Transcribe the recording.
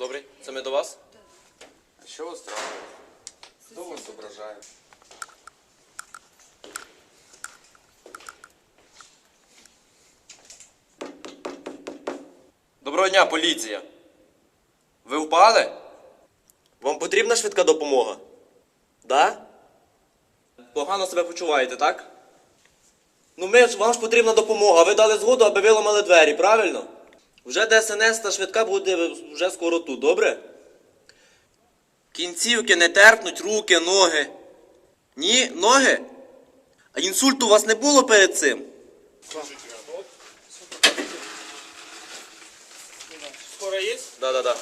Добрий, це ми до вас? А що вас трапило? Хто вас зображає? Доброго дня, поліція. Ви впали? Вам потрібна швидка допомога? Да? Погано себе почуваєте, так? Ну ми ж вам ж потрібна допомога. Ви дали згоду, аби виламали двері, правильно? Вже ДСНС та швидка буде вже скоро тут, добре? Кінцівки не терпнуть, руки, ноги. Ні, ноги? А інсульту у вас не було перед цим? Скоро есть? Да, да, да.